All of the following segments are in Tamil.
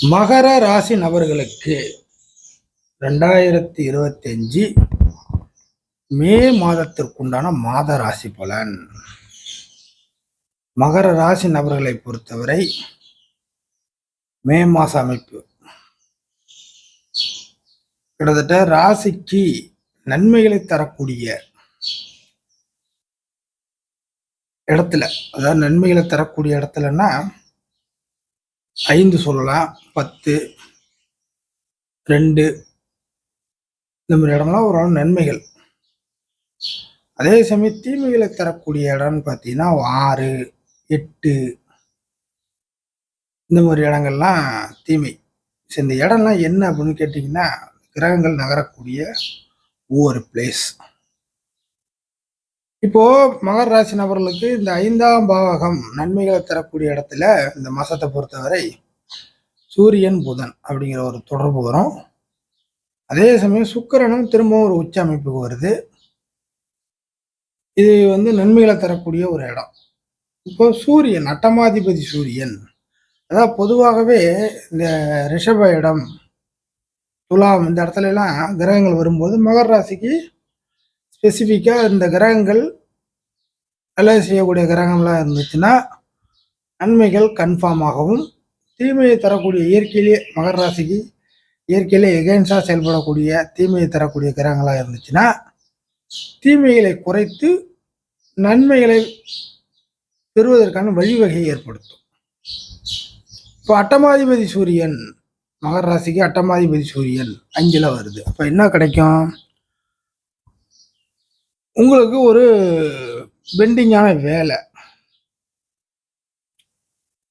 மகர ராசி நபர்களுக்கு ரெண்டாயிரத்தி இருபத்தஞ்சு மே மாதத்திற்குண்டான மாத ராசி பலன். மகர ராசி நபர்களை பொறுத்தவரை மே மாச அமைப்பு. கிட்டத்தட்ட ராசிக்கு நன்மைகளை தரக்கூடிய இடத்துல அதாவது நன்மைகளை தரக்கூடிய இடத்துலன்னா ஐந்து சொல்லலாம் பத்து ரெண்டு இந்த மாதிரி இடம்லாம் ஒரு நன்மைகள். அதே சமயம் தீமைகளை தரக்கூடிய இடம்னு பார்த்தீங்கன்னா ஆறு எட்டு இந்த மாதிரி இடங்கள்லாம் தீமை. ஸோ இந்த இடம்லாம் என்ன அப்படின்னு கேட்டிங்கன்னா கிரகங்கள் நகரக்கூடிய ஒவ்வொரு பிளேஸ் இப்போ மகர ராசி நபர்களுக்கு இந்த ஐந்தாம் பாவகம் நன்மைகளை தரக்கூடிய இடத்துல இந்த மாசத்தை பொறுத்தவரை சூரியன் புதன் அப்படிங்கிற ஒரு தொடர்பு வரும். அதே சமயம் சுக்கரனும் திரும்பவும் ஒரு உச்ச அமைப்புக்கு வருது. இது வந்து நன்மைகளை தரக்கூடிய ஒரு இடம். இப்போ சூரியன் அட்டமாதிபதி சூரியன் அதாவது பொதுவாகவே இந்த ரிஷப இடம் துலாம் இந்த இடத்துல எல்லாம் கிரகங்கள் வரும்போது மகர ராசிக்கு ஸ்பெசிஃபிக்காக இந்த கிரகங்கள் வேலை செய்யக்கூடிய கிரகங்களாக இருந்துச்சுன்னா நன்மைகள் கன்ஃபார்ம் ஆகவும் தீமையை தரக்கூடிய இயற்கையிலே மகர ராசிக்கு இயற்கையிலே எகென்ஸ்டாக செயல்படக்கூடிய தீமையை தரக்கூடிய கிரகங்களாக இருந்துச்சுன்னா தீமைகளை குறைத்து நன்மைகளை பெறுவதற்கான வழிவகையை ஏற்படுத்தும். இப்போ அட்டமாதிபதி சூரியன் மகர ராசிக்கு அட்டமாதிபதி சூரியன் அஞ்சில் வருது. அப்போ என்ன கிடைக்கும்? உங்களுக்கு ஒரு பெண்டிங்கான வேலை.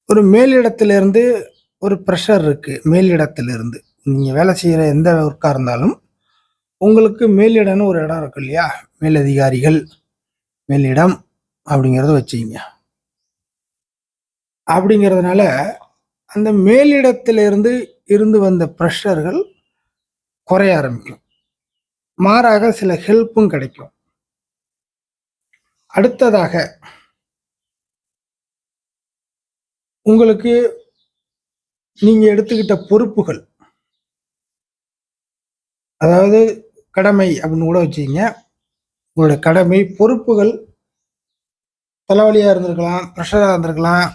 ஒரு மேலிடத்திலிருந்து ஒரு ப்ரெஷர் இருக்குது மேலிடத்திலிருந்து. நீங்கள் வேலை செய்கிற எந்த ஒர்க்காக இருந்தாலும் உங்களுக்கு மேலிடம்னு ஒரு இடம் இருக்கு இல்லையா? மேலதிகாரிகள் மேலிடம் அப்படிங்கிறத வச்சுக்கிங்க. அப்படிங்கிறதுனால அந்த மேலிடத்திலிருந்து இருந்து வந்த ப்ரெஷர்கள் குறைய ஆரம்பிக்கும். மாறாக சில ஹெல்ப்பும் கிடைக்கும். அடுத்ததாக உங்களுக்கு நீங்கள் எடுத்துக்கிட்ட பொறுப்புகள் அதாவது கடமை அப்படின்னு கூட வச்சுக்கிங்க. உங்களோட கடமை பொறுப்புகள் தலைவலியாக இருந்திருக்கலாம் ப்ரெஷராக இருந்திருக்கலாம்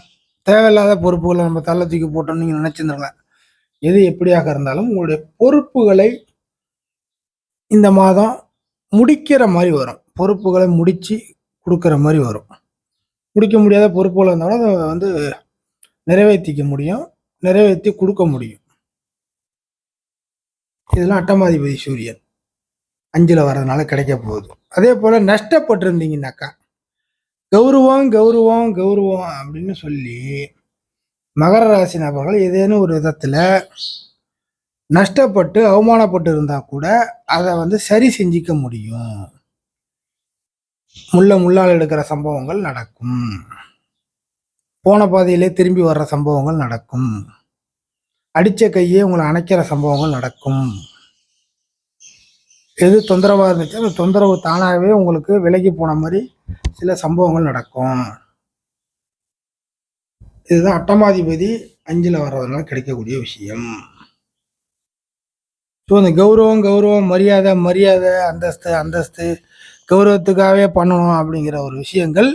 தேவையில்லாத பொறுப்புகளை நம்ம தள்ள தூக்கி போட்டோம்னு நீங்கள் நினச்சிருந்துருக்கலாம். எது எப்படியாக இருந்தாலும் உங்களுடைய பொறுப்புகளை இந்த மாதம் முடிக்கிற மாதிரி வரும். பொறுப்புகளை முடித்து கொடுக்குற மாதிரி வரும். முடிக்க முடியாத பொறுப்புகள் இருந்தாலும் அதை வந்து நிறைவேற்றிக்க முடியும். நிறைவேற்றி கொடுக்க முடியும். இதெல்லாம் அட்டமாதிபதி சூரியன். அஞ்சில் வர்றதுனால கிடைக்க போகுது. அதே போல் நஷ்டப்பட்டிருந்தீங்கன்னாக்கா கௌரவம் கௌரவம் கௌரவம் அப்படின்னு சொல்லி மகர ராசி நபர்கள் ஏதேனும் ஒரு விதத்தில் நஷ்டப்பட்டு அவமானப்பட்டு இருந்தால் கூட அதை வந்து சரி செஞ்சிக்க முடியும். முள்ள முள்ளால் எடுக்கிற சம்பவங்கள் நடக்கும். போன பாதையிலே திரும்பி வர்ற சம்பவங்கள் நடக்கும். அடிச்ச கையே உங்களை அணைக்கிற சம்பவங்கள் நடக்கும். எது தொந்தரவாக இருந்துச்சு? அந்த தொந்தரவு தானாகவே உங்களுக்கு விலகி போன மாதிரி சில சம்பவங்கள் நடக்கும். இதுதான் அட்டமாதிபதி அஞ்சில் வர்றதுனால கிடைக்கக்கூடிய விஷயம். ஸோ இந்த கௌரவம் கௌரவம் மரியாதை மரியாதை அந்தஸ்து அந்தஸ்து கௌரவத்துக்காகவே பண்ணணும் அப்படிங்கிற ஒரு விஷயங்கள்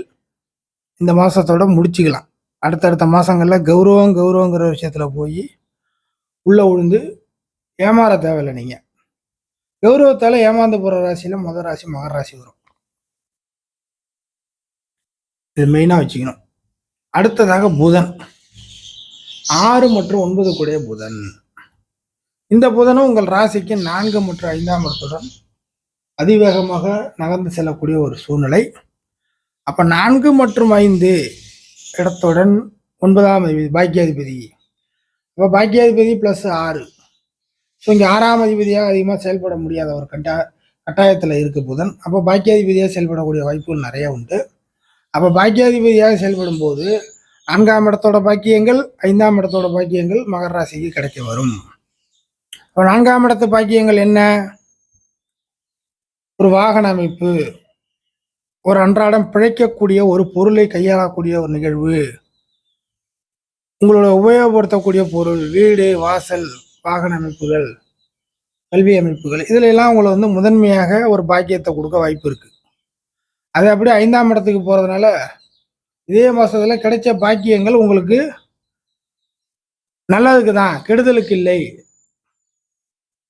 இந்த மாதத்தோட முடிச்சுக்கலாம். அடுத்தடுத்த மாதங்கள்ல கௌரவம் கௌரவங்கிற விஷயத்தில் போய் உள்ளே விழுந்து ஏமாற தேவையில்லை நீங்கள் கௌரவத்தால் ஏமாந்து போகிற ராசியில் முதல் ராசி மகர ராசி வரும். இது மெயினாக வச்சுக்கணும். அடுத்ததாக புதன். ஆறு மற்றும் ஒன்பது கூடிய புதன். இந்த புதனும் உங்கள் ராசிக்கு நான்கு மற்றும் ஐந்தாம் இடத்துடன் அதிவேகமாக நகர்ந்து செல்லக்கூடிய ஒரு சூழ்நிலை. அப்போ நான்கு மற்றும் ஐந்து இடத்துடன் ஒன்பதாம் அதிபதி பாக்கியாதிபதி. அப்போ பாக்கியாதிபதி ப்ளஸ் ஆறு. ஸோ இங்கே ஆறாம் அதிபதியாக அதிகமாக செயல்பட முடியாத ஒரு கட்டா கட்டாயத்தில் இருக்கு புதன். அப்போ பாக்கியாதிபதியாக செயல்படக்கூடிய வாய்ப்புகள் நிறைய உண்டு. அப்போ பாக்கியாதிபதியாக செயல்படும் போது நான்காம் இடத்தோட பாக்கியங்கள் ஐந்தாம் இடத்தோட பாக்கியங்கள் மகர ராசிக்கு கிடைக்க வரும். இப்போ நான்காம் இடத்து பாக்கியங்கள் என்ன? ஒரு வாகன அமைப்பு ஒரு அன்றாடம் பிழைக்கக்கூடிய ஒரு பொருளை கையாளக்கூடிய ஒரு நிகழ்வு. உங்களோட உபயோகப்படுத்தக்கூடிய பொருள் வீடு வாசல் வாகன அமைப்புகள் கல்வி அமைப்புகள் இதுல எல்லாம் உங்களை வந்து முதன்மையாக ஒரு பாக்கியத்தை கொடுக்க வாய்ப்பு இருக்கு. அது அப்படியே ஐந்தாம் இடத்துக்கு போறதுனால இதே மாசத்துல கிடைச்ச பாக்கியங்கள் உங்களுக்கு நல்லதுக்கு தான் கெடுதலுக்கு இல்லை.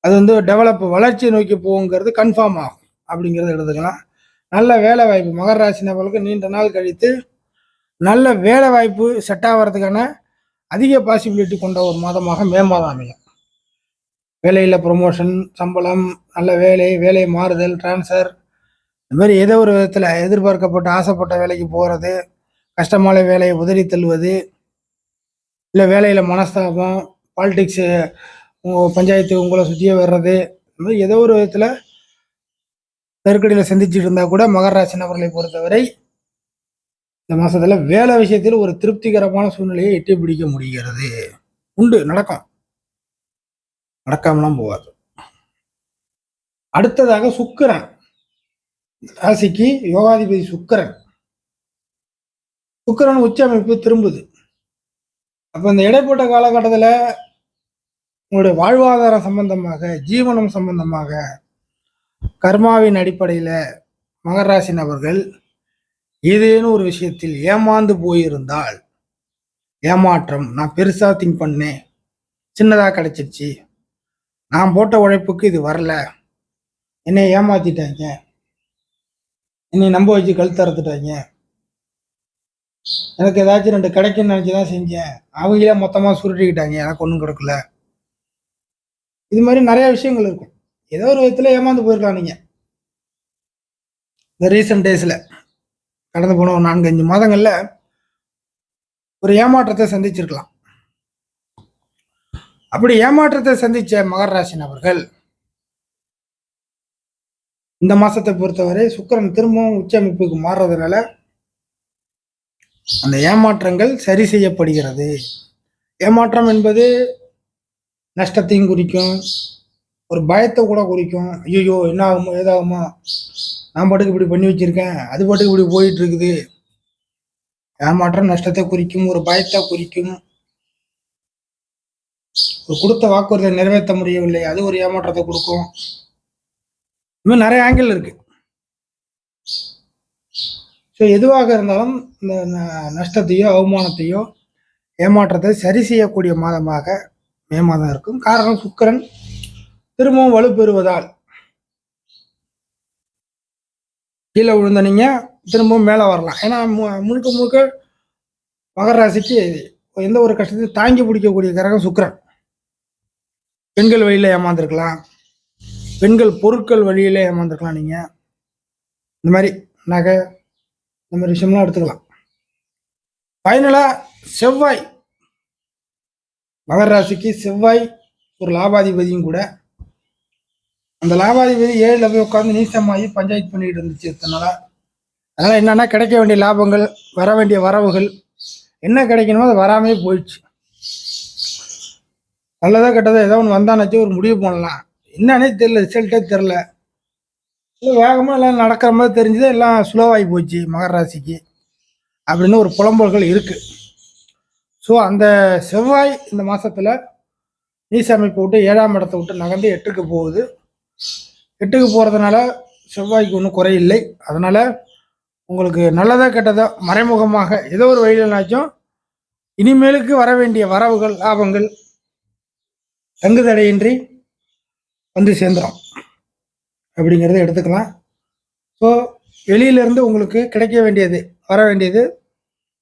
அது வந்து டெவலப் வளர்ச்சியை நோக்கி போகுங்கிறது கன்ஃபார்ம் ஆகும். அப்படிங்கிறத எடுத்துக்கலாம். நல்ல வேலை வாய்ப்பு. மகர ராசி நபர்களுக்கு நீண்ட நாள் கழித்து நல்ல வேலை வாய்ப்பு செட் ஆகிறதுக்கான அதிக பாசிபிலிட்டி கொண்ட ஒரு மாதமாக மே மாதம் அமையும். வேலையில் ப்ரொமோஷன் சம்பளம் நல்ல வேலை வேலை மாறுதல் ட்ரான்ஸ்ஃபர் இந்த மாதிரி ஏதோ ஒரு விதத்தில் எதிர்பார்க்கப்பட்ட ஆசைப்பட்ட வேலைக்கு போகிறது கஷ்டமான வேலையை உதறி தள்ளுவது இல்லை வேலையில் மனஸ்தாபம் பாலிடிக்ஸு உங்கள் பஞ்சாயத்து உங்களை சுற்றியே வர்றது இந்த மாதிரி ஏதோ ஒரு விதத்தில் நெருக்கடியில் சந்திச்சுட்டு இருந்தால் கூட மகர ராசி நபர்களை பொறுத்தவரை இந்த மாசத்துல வேலை விஷயத்தில் ஒரு திருப்திகரமான சூழ்நிலையை எட்டி பிடிக்க முடிகிறது. உண்டு நடக்கும். நடக்காமலாம் போகாது. அடுத்ததாக சுக்கரன். ராசிக்கு யோகாதிபதி சுக்கரன். சுக்கரன் உச்ச அமைப்பு திரும்புது. அப்ப இந்த இடைப்பட்ட காலகட்டத்தில் உங்களுடைய வாழ்வாதாரம் சம்பந்தமாக ஜீவனம் சம்பந்தமாக கர்மாவின் அடிப்படையில் மகராசி நபர்கள் ஏதேனும் ஒரு விஷயத்தில் ஏமாந்து போயிருந்தால் ஏமாற்றம் நான் பெருசாக திங்க் பண்ணேன் சின்னதாக கிடைச்சிருச்சு நான் போட்ட உழைப்புக்கு இது வரல என்னை ஏமாத்திட்டாங்க என்னை நம்ப வச்சு கழுத்தறுத்துட்டாங்க எனக்கு ஏதாச்சும் ரெண்டு கிடைக்கும்னு நினச்சி தான் செஞ்சேன். அவங்களே மொத்தமாக சுருட்டிக்கிட்டாங்க எனக்கு ஒன்றும் கிடைக்கல. இது மாதிரி நிறைய விஷயங்கள் இருக்கும். ஏதோ ஒரு விதத்தில் ஏமாந்து போயிருக்கலாம் நீங்கள் இந்த ரீசெண்ட் டேஸில் கடந்து போன ஒரு நான்கு அஞ்சு மாதங்களில் ஒரு ஏமாற்றத்தை சந்திச்சிருக்கலாம். அப்படி ஏமாற்றத்தை சந்தித்த மகராசி நபர்கள் இந்த மாதத்தை பொறுத்தவரை சுக்கரன் திரும்பவும் உச்சமைப்புக்கு மாறுறதுனால அந்த ஏமாற்றங்கள் சரி செய்யப்படுகிறது. ஏமாற்றம் என்பது நஷ்டத்தையும் குறிக்கும் ஒரு பயத்தை கூட குறிக்கும். ஐயோ என்ன ஆகுமோ ஏதாகுமோ. நான் பாட்டுக்கு இப்படி பண்ணி வச்சிருக்கேன். அது பாட்டுக்கு இப்படி போயிட்டு இருக்குது ஏமாற்றம் நஷ்டத்தை குறிக்கும் ஒரு பயத்தை குறிக்கும். ஒரு கொடுத்த வாக்குறுதியை நிறைவேற்ற முடியவில்லை. அது ஒரு ஏமாற்றத்தை கொடுக்கும். இன்னும் நிறைய ஆங்கிள் இருக்கு. ஸோ எதுவாக இருந்தாலும் இந்த ந- நஷ்டத்தையோ அவமானத்தையோ ஏமாற்றத்தை சரி செய்யக்கூடிய மாதமாக மே மாதம் இருக்கும். காரணம் சுக்கரன். திரும்பவும் வலுப்பெறுவதால். கீழே விழுந்த நீங்க திரும்பவும் மேலே வரலாம். ஏன்னா மு- முழுக்க முழுக்க மகர ராசிக்கு எந்த ஒரு கஷ்டத்தையும் தாங்கி பிடிக்கக்கூடிய கிரகம் சுக்கிரன். பெண்கள் வழியில ஏமாந்துருக்கலாம். பெண்கள் பொருட்கள் வழியில ஏமாந்துருக்கலாம் நீங்க. இந்த மாதிரி நகை இந்த மாதிரி விஷயம்லாம் எடுத்துக்கலாம். ஃபைனலாக செவ்வாய். மகர ராசிக்கு செவ்வாய் ஒரு லாபாதிபதியும் கூட அந்த லாபாதிபதி ஏழுல போய் உட்காந்து நீசமாகி பஞ்சாயத்து பண்ணிட்டு இருந்துச்சு இத்தனால அதனால என்னன்னா கிடைக்க வேண்டிய லாபங்கள் வர வேண்டிய வரவுகள் என்ன கிடைக்கணுமோ அது வராமே போயிடுச்சு. நல்லதா கெட்டதா ஏதோ ஒன்று வந்தானாச்சு ஒரு முடிவு பண்ணலாம். என்னன்னே தெரியல ரிசல்ட்டே தெரில இல்லை வேகமாக எல்லாம் நடக்கிற மாதிரி தெரிஞ்சது எல்லாம் ஸ்லோவாகி போச்சு மகர ராசிக்கு அப்படின்னு ஒரு புலம்பல்கள் இருக்குது ஸோ அந்த செவ்வாய் இந்த மாதத்தில் நீச அமைப்பு விட்டு ஏழாம் இடத்தை விட்டு நகர்ந்து எட்டுக்கு போகுது. எட்டுக்கு போகிறதுனால செவ்வாய்க்கு ஒன்றும் குறையில்லை. அதனால் உங்களுக்கு நல்லதாக கெட்டதா மறைமுகமாக ஏதோ ஒரு வழியிலனாச்சும் இனிமேலுக்கு வர வேண்டிய வரவுகள் லாபங்கள் தங்கு தடையின்றி வந்து சேர்ந்துடும் அப்படிங்கிறத எடுத்துக்கலாம். ஸோ வெளியிலேருந்து உங்களுக்கு கிடைக்க வேண்டியது வர வேண்டியது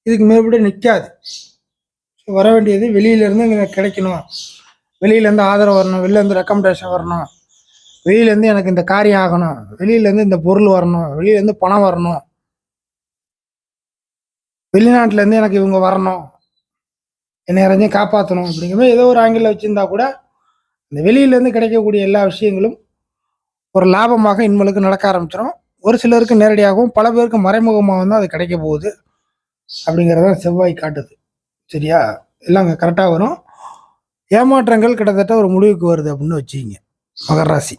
இதுக்கு மேற்படி நிற்காது ஸோ வர வேண்டியது வெளியிலேருந்து இங்கே கிடைக்கணும். வெளியிலேருந்து ஆதரவு வரணும் வெளிலேருந்து ரெக்கமெண்டேஷன் வரணும். வெளியிலேருந்து எனக்கு இந்த காரியம் ஆகணும். வெளியிலேருந்து இந்த பொருள் வரணும். வெளியிலேருந்து பணம் வரணும். வெளிநாட்டிலேருந்து எனக்கு இவங்க வரணும். என்னை யாரையும் காப்பாற்றணும் அப்படிங்கிற ஏதோ ஒரு ஆங்கிளில் வச்சுருந்தா கூட இந்த வெளியிலேருந்து கிடைக்கக்கூடிய எல்லா விஷயங்களும் ஒரு லாபமாக இன்மலுக்கு நடக்க ஆரம்பிச்சிடும் ஒரு சிலருக்கு நேரடியாகவும் பல பேருக்கு மறைமுகமாகவும் தான் அது கிடைக்க போகுது அப்படிங்கிறத செவ்வாய் காட்டுது. சரியா? எல்லாம் அங்கே கரெக்டாக வரும். ஏமாற்றங்கள் கிட்டத்தட்ட ஒரு முடிவுக்கு வருது அப்படின்னு வச்சுக்கிங்க. மகராசி